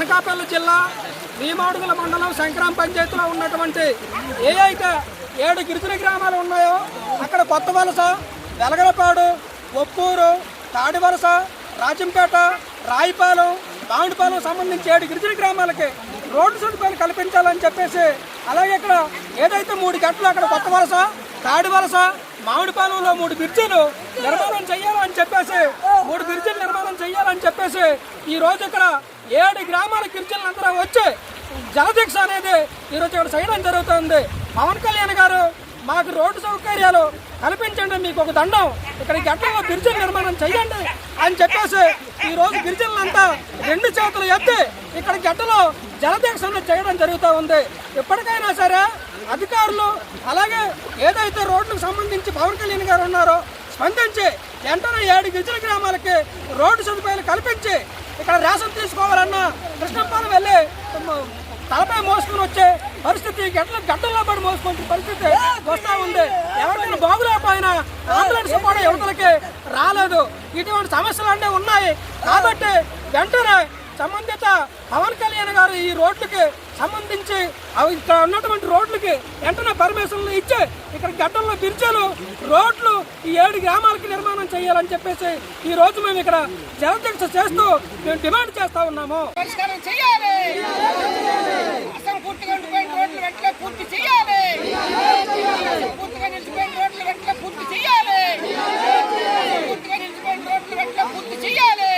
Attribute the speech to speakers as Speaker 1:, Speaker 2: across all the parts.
Speaker 1: అనకాపల్లి జిల్లా భీమాడుగుల మండలం శంకరం పంచాయతీలో ఉన్నటువంటి ఏ అయితే ఏడు గిరిజన గ్రామాలు ఉన్నాయో అక్కడ కొత్త వలస వెలగలపాడు ఒప్పూరు తాడివలస రాజంపేట రాయిపాలెం మామిడిపాలెం సంబంధించి ఏడు గిరిజన గ్రామాలకి రోడ్డు సదుపాయాలు కల్పించాలని చెప్పేసి అలాగే ఇక్కడ ఏదైతే మూడు గంటలు అక్కడ కొత్త వలస తాడి వలస మామిడిపాలెంలో మూడు బ్రిడ్జీలు నిర్మాణం చేయాలని చెప్పేసి మూడు బ్రిడ్జీలు నిర్మాణం చేయాలని చెప్పేసి ఈ రోజు ఇక్కడ ఏడు గ్రామాల గిరిజనులందరూ వచ్చి జలదీక్ష అనేది ఈరోజు ఇక్కడ చేయడం జరుగుతుంది. పవన్ కళ్యాణ్ గారు మాకు రోడ్డు సౌకర్యాలు కల్పించండి మీకు ఒక దండం. ఇక్కడ ఈ గిరిజన నిర్మాణం చేయండి అని చెప్పేసి ఈరోజు గిరిజనులంతా రెండు చేతులు ఎత్తి ఇక్కడ గట్టలో జలదీక్షను అనేది చేయడం జరుగుతూ ఉంది. ఎప్పటికైనా సరే అధికారులు అలాగే ఏదైతే రోడ్లకు సంబంధించి పవన్ కళ్యాణ్ గారు ఉన్నారో స్పందించి వెంటనే ఏడు గిరిజన గ్రామాలకి రోడ్డు సదుపాయాలు కల్పించి ఇక్కడ రేషన్ తీసుకోవాలన్నా కృష్ణపాలెం వెళ్ళి తలపై మోసుకుని వచ్చే పరిస్థితి గడ్డ గడ్డల్లో పడి మోసుకునే పరిస్థితి వస్తూ ఉంది. ఎవరికైనా బాగులేకపోయినా అంబులెన్స్ కూడా యువతలకి రాలేదు. ఇటువంటి సమస్యలు అన్నీ ఉన్నాయి. కాబట్టి వెంటనే సంబంధిత పవన్ కళ్యాణ్ గారు ఈ రోడ్లకి అవి ఇక్కడ ఉన్నటువంటి రోడ్లకి వెంటనే పర్మిషన్లు ఇచ్చి ఇక్కడ గడ్డల్లో బిర్జలు రోడ్లు ఈ ఏడు గ్రామాలకి నిర్మాణం చేయాలని చెప్పేసి ఈ రోజు మేము ఇక్కడ జనదీక్ష చేస్తూ మేము డిమాండ్ చేస్తా ఉన్నాము.
Speaker 2: పరిష్కారం చేయాలి అసంపూర్తిగా ఉండిపోయిన రోడ్లు వెంటనే పూర్తి చేయాలి పూర్తిగా నిలిచిపోయిన రోడ్లు వెంటనే పూర్తి చేయాలి పూర్తిగా నిలిచిపోయిన రోడ్లు వెంటనే పూర్తి చేయాలి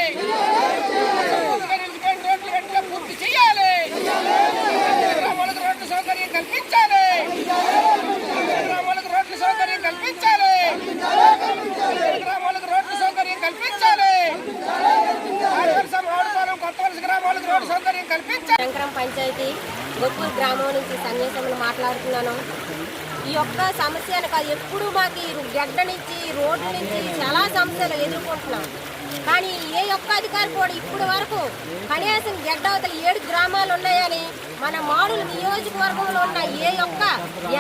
Speaker 2: పూర్తిగా నిలిచిపోయిన రోడ్లు వెంటనే పూర్తి చేయాలి గ్రామాలకు రోడ్లు సౌకర్యం కల్పించాలి గ్రామాలకు రోడ్లు సౌకర్యం కల్పించాలి గ్రామాలకు రోడ్లు సౌకర్యం కల్పించాలి ఆడవలస మామిడిపాలెం కొత్త వలస గ్రామాలకు రోడ్డు సౌకర్యం కల్పించాలి
Speaker 3: శంకరం పంచాయతీ గొప్పూరు గ్రామం నుంచి మాట్లాడుతున్నాను. ఈ యొక్క సమస్యను కాదు ఎప్పుడు మాకు గడ్డ నుంచి రోడ్డు నుంచి చాలా సమస్యలు ఎదుర్కొంటున్నాం. కానీ ఏ ఒక్క అధికారి కూడా ఇప్పటి వరకు కనీసం గడ్డ అవతల ఏడు గ్రామాలు ఉన్నాయని మన మాడుల నియోజకవర్గంలో ఉన్న ఏ ఒక్క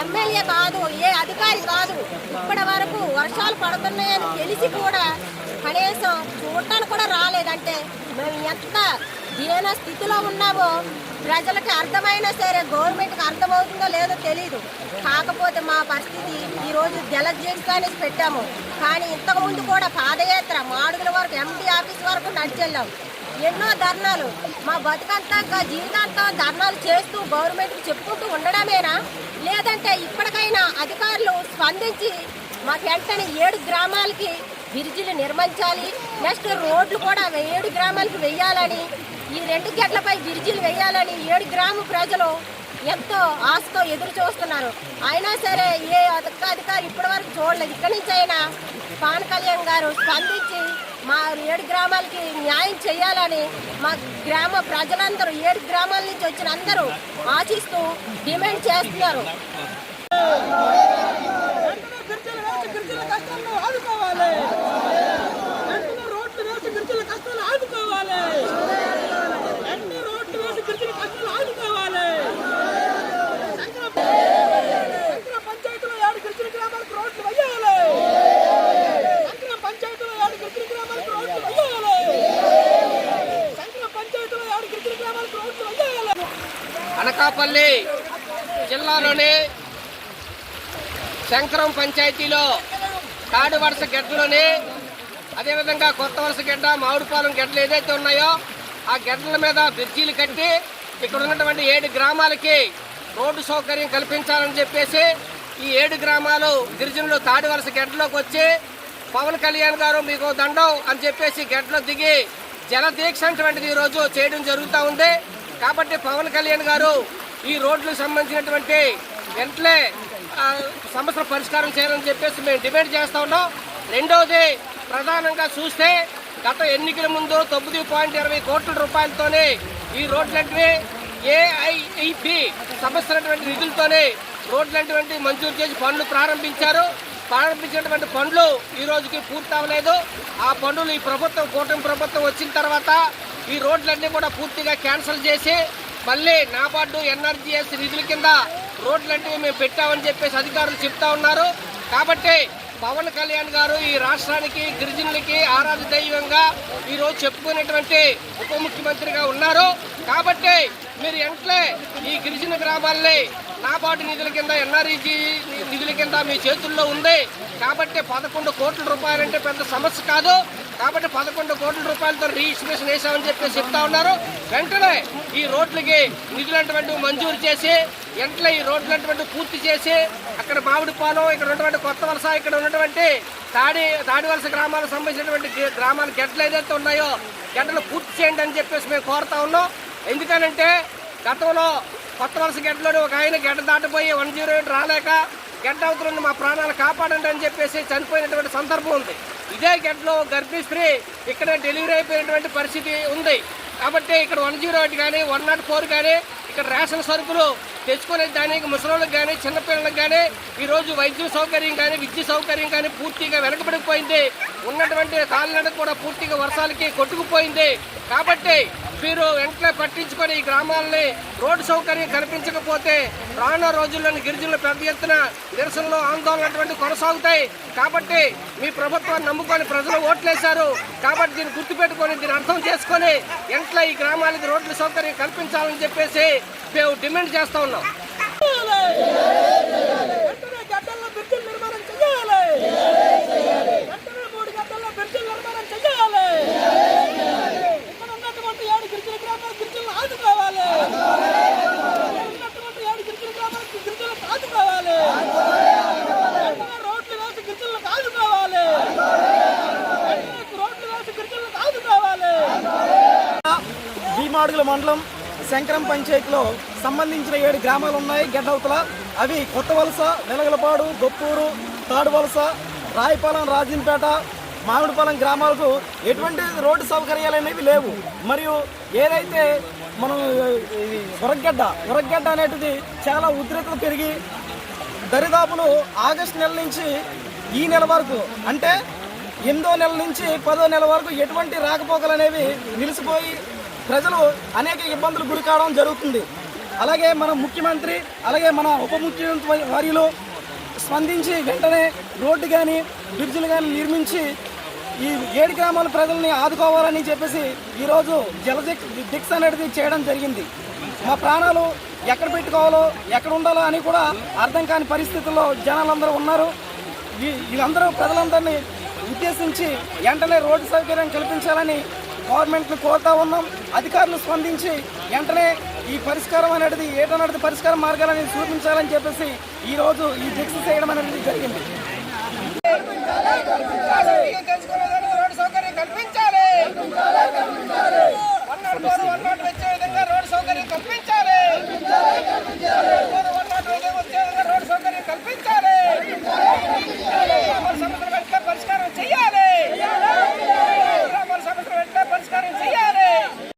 Speaker 3: ఎమ్మెల్యే కాదు ఏ అధికారి కాదు ఇప్పటి వరకు వర్షాలు పడుతున్నాయని తెలిసి కూడా కనీసం చూడటానికి కూడా రాలేదంటే మేము ఎంత ఏమైనా స్థితిలో ఉన్నామో ప్రజలకు అర్థమైనా సరే గవర్నమెంట్కి అర్థమవుతుందో లేదో తెలియదు కాకపోతే మా పరిస్థితి ఈరోజు జలజీవితానికి పెట్టాము. కానీ ఇంతకుముందు కూడా పాదయాత్ర మాడుగుల వరకు ఎంపీ ఆఫీస్ వరకు నడిచెళ్ళాం. ఎన్నో ధర్నాలు. మా బతుకంతా జీవితాంతం ధర్నాలు చేస్తూ గవర్నమెంట్కి చెప్పుకుంటూ ఉండడమేనా? లేదంటే ఇప్పటికైనా అధికారులు స్పందించి మాకు వెంటనే ఏడు గ్రామాలకి బ్రిడ్జిలు నిర్మించాలి నెక్స్ట్ రోడ్లు కూడా ఏడు గ్రామాలకు వెయ్యాలని ఈ రెండు గెడ్లపై గిరిజీలు వేయాలని ఏడు గ్రామ ప్రజలు ఎంతో ఆశతో ఎదురు చూస్తున్నారు. అయినా సరే ఏ అధిక అధికారి ఇప్పటి వరకు చూడలేదు. ఇక్కడి నుంచి అయినా పవన్ కళ్యాణ్ గారు స్పందించి మా ఏడు గ్రామాలకి న్యాయం చేయాలని మా గ్రామ ప్రజలందరూ ఏడు గ్రామాల నుంచి వచ్చిన అందరూ ఆశిస్తూ డిమాండ్ చేస్తున్నారు
Speaker 1: వెంటనే గిరిజన వేసి గిరిజన కష్టాలను ఆదుకోవాలి వెంటనే రోడ్లు వేసి గిరిజన కష్టాలు ఆదుకోవాలి వెంటనే రోడ్లు వేసి గిరిజన కష్టాలు ఆదుకోవాలి శంకర శంకర పంచాయతీలో ఏడు గిరిజన గ్రామాలకు రోడ్లు వేయాలి శంకర పంచాయతీలో ఏడు గిరిజన గ్రామాలకు రోడ్లు వేయాలి శంకర పంచాయతీలో ఏడు గిరిజన గ్రామాలకు రోడ్లు వేయాలి
Speaker 4: అనకాపల్లి జిల్లాలోని శంకరం పంచాయతీలో తాడు వరుస గెడ్డలోని అదేవిధంగా కొత్త వరుస గడ్డ మామిడిపాలెం గడ్డలు ఏదైతే ఉన్నాయో ఆ గెడ్డల మీద బ్రిడ్జీలు కట్టి ఇక్కడ ఉన్నటువంటి ఏడు గ్రామాలకి రోడ్డు సౌకర్యం కల్పించాలని చెప్పేసి ఈ ఏడు గ్రామాలు గిరిజనులు తాడి వరుస గెడ్డలోకి వచ్చి పవన్ కళ్యాణ్ గారు మీకు దండం అని చెప్పేసి గెడ్డలో దిగి జల దీక్ష అటువంటిది ఈ రోజు చేయడం జరుగుతూ ఉంది. కాబట్టి పవన్ కళ్యాణ్ గారు ఈ రోడ్లకు సంబంధించినటువంటి వెంటనే సమస్యల పరిష్కారం చేయాలని చెప్పేసి మేము డిమాండ్ చేస్తా ఉన్నాం. రెండవది ప్రధానంగా చూస్తే గత ఎన్నికల ముందు తొమ్మిది పాయింట్ ఇరవై కోట్ల రూపాయలతోనే ఈ రోడ్లంటివి ఏఐఈపి సమస్యలటువంటి నిధులతోనే రోడ్లటువంటి మంజూరు చేసి పనులు ప్రారంభించారు. ప్రారంభించినటువంటి పనులు ఈ రోజుకి పూర్తి అవ్వలేదు ఆ పనులు ఈ ప్రభుత్వం కూటమి ప్రభుత్వం వచ్చిన తర్వాత ఈ రోడ్లన్నీ కూడా పూర్తిగా క్యాన్సిల్ చేసి మళ్ళీ నాబార్డు ఎన్ఆర్జీఎస్ నిధుల కింద రోడ్లంటివి మేము పెట్టామని చెప్పేసి అధికారులు చెప్తా ఉన్నారు. కాబట్టి పవన్ కళ్యాణ్ గారు ఈ రాష్ట్రానికి గిరిజనులకి ఆరాధ దైవంగా ఈరోజు చెప్పుకునేటువంటి ఉప ముఖ్యమంత్రిగా ఉన్నారు. కాబట్టి మీరు ఎంట్లే ఈ గిరిజన గ్రామాల్ని నాబార్డు నిధుల కింద ఎన్ఆర్ఈజీ నిధుల కింద మీ చేతుల్లో ఉంది. కాబట్టి పదకొండు కోట్ల రూపాయలంటే పెద్ద సమస్య కాదు. కాబట్టి పదకొండు కోట్ల రూపాయలతో రిజిస్ట్రేషన్ వేసామని చెప్పి చెప్తా ఉన్నారు. వెంటనే ఈ రోడ్లకి నిధులంటువంటి మంజూరు చేసి వెంటనే ఈ రోడ్లంటువంటి పూర్తి చేసి అక్కడ మామిడిపాలెం ఇక్కడ ఉన్నటువంటి కొత్త వలస ఇక్కడ ఉన్నటువంటి తాడి తాడి వలస గ్రామాలకు సంబంధించినటువంటి గ్రామాల గెడ్లు ఏదైతే ఉన్నాయో గెడ్డలు పూర్తి చేయండి అని చెప్పేసి మేము కోరుతా ఉన్నాం. ఎందుకనంటే గతంలో కొత్త వలస గెడ్డలోని ఒక ఆయన గెడ్డ దాటిపోయి వన్ జీరో ఎయిట్ రాలేక గెడ్డ అవుతున్న మా ప్రాణాలు కాపాడండి అని చెప్పేసి చనిపోయినటువంటి సందర్భం ఉంది. ఇదే గెడ్డలో గర్భిణీ స్త్రీ ఇక్కడ డెలివరీ అయిపోయినటువంటి పరిస్థితి ఉంది. కాబట్టి ఇక్కడ వన్ జీరో ఎయిట్ కానీ వన్ నాట్ ఫోర్ కానీ ఇక్కడ రేషన్ సరుకులు తెచ్చుకునే దానికి ముసలోళ్ళకి కానీ చిన్నపిల్లలకు కానీ ఈరోజు వైద్య సౌకర్యం కానీ విద్య సౌకర్యం కానీ పూర్తిగా వెనకబడిపోయింది. ఉన్నటువంటి కాలినడక కూడా పూర్తిగా వర్షాలకి కొట్టుకుపోయింది. కాబట్టి మీరు వెంటనే పట్టించుకొని ఈ గ్రామాలని రోడ్డు సౌకర్యం కల్పించకపోతే రానున్న రోజుల్లోని గిరిజనులు పెద్ద ఎత్తున నిరసనలు ఆందోళన అటువంటి కొనసాగుతాయి. కాబట్టి మీ ప్రభుత్వాన్ని నమ్ముకొని ప్రజలు ఓట్లేశారు. కాబట్టి దీన్ని గుర్తుపెట్టుకొని దీన్ని అర్థం చేసుకొని వెంటనే ఈ గ్రామాలకి రోడ్ల సౌకర్యం కల్పించాలని చెప్పేసి మేము డిమాండ్ చేస్తూ ఉన్నాం
Speaker 5: వెంటనే గడ్డల్లో బ్రిడ్జిల నిర్మాణం చేయాలి వెంటనే మూడు గడ్డల్లో బ్రిడ్జిల నిర్మాణం చేయాలి ఇక్కడ ఉన్నటువంటి ఏడు గిరిజన గ్రామాల గిరిజనులు ఆదుకోవాలి ఇక్కడ ఉన్నటువంటి ఏడు గిరిజన గ్రామాల గిరిజనులకు ఆదుకోవాలి వెంటనే రోడ్లు వేసి గిరిజనులకు ఆదుకోవాలి వెంటనే రోడ్లు వేసి గిరిజనులకు ఆదుకోవాలి మాడుగుల మండలం శంకరం పంచాయతీలో సంబంధించిన ఏడు గ్రామాలు ఉన్నాయి. గెడ్డవతల అవి కొత్త వలస వెలగలపాడు గొప్పూరు తాడు వలస రాయపాలెం రాజంపేట మామిడిపాలెం గ్రామాలకు ఎటువంటి రోడ్డు సౌకర్యాలు అనేవి లేవు. మరియు ఏదైతే మనం ఉరగడ్డ ఉరగడ్డ అనేటిది చాలా ఉధృత పెరిగి దరిదాపులు ఆగస్టు నెల నుంచి ఈ నెల వరకు అంటే ఎనిమిదో నెల నుంచి పదో నెల వరకు ఎటువంటి రాకపోకలు అనేవి నిలిచిపోయి ప్రజలు అనేక ఇబ్బందులు గురి కావడం జరుగుతుంది. అలాగే మన ముఖ్యమంత్రి అలాగే మన ఉప ముఖ్యమంత్రి వారిలో స్పందించి వెంటనే రోడ్డు కానీ బ్రిడ్జిలు కానీ నిర్మించి ఈ ఏడు గ్రామాల ప్రజల్ని ఆదుకోవాలని చెప్పేసి ఈరోజు జలజిక్ డిక్స్ అనేది చేయడం జరిగింది. మా ప్రాణాలు ఎక్కడ పెట్టుకోవాలో ఎక్కడ ఉండాలో అని కూడా అర్థం కాని పరిస్థితుల్లో జనాలందరూ ఉన్నారు. వీ- వీళ్ళందరూ ప్రజలందరినీ ఉద్దేశించి వెంటనే రోడ్డు సౌకర్యం కల్పించాలని గవర్నమెంట్ని కోరుతా ఉన్నాం. అధికారులు స్పందించి వెంటనే ఈ పరిష్కారం అనేది ఏటనేది పరిష్కార మార్గాలని చూపించాలని చెప్పేసి ఈరోజు ఈ దీక్ష చేయడం అనేది జరిగింది.
Speaker 6: కల్పించాలి.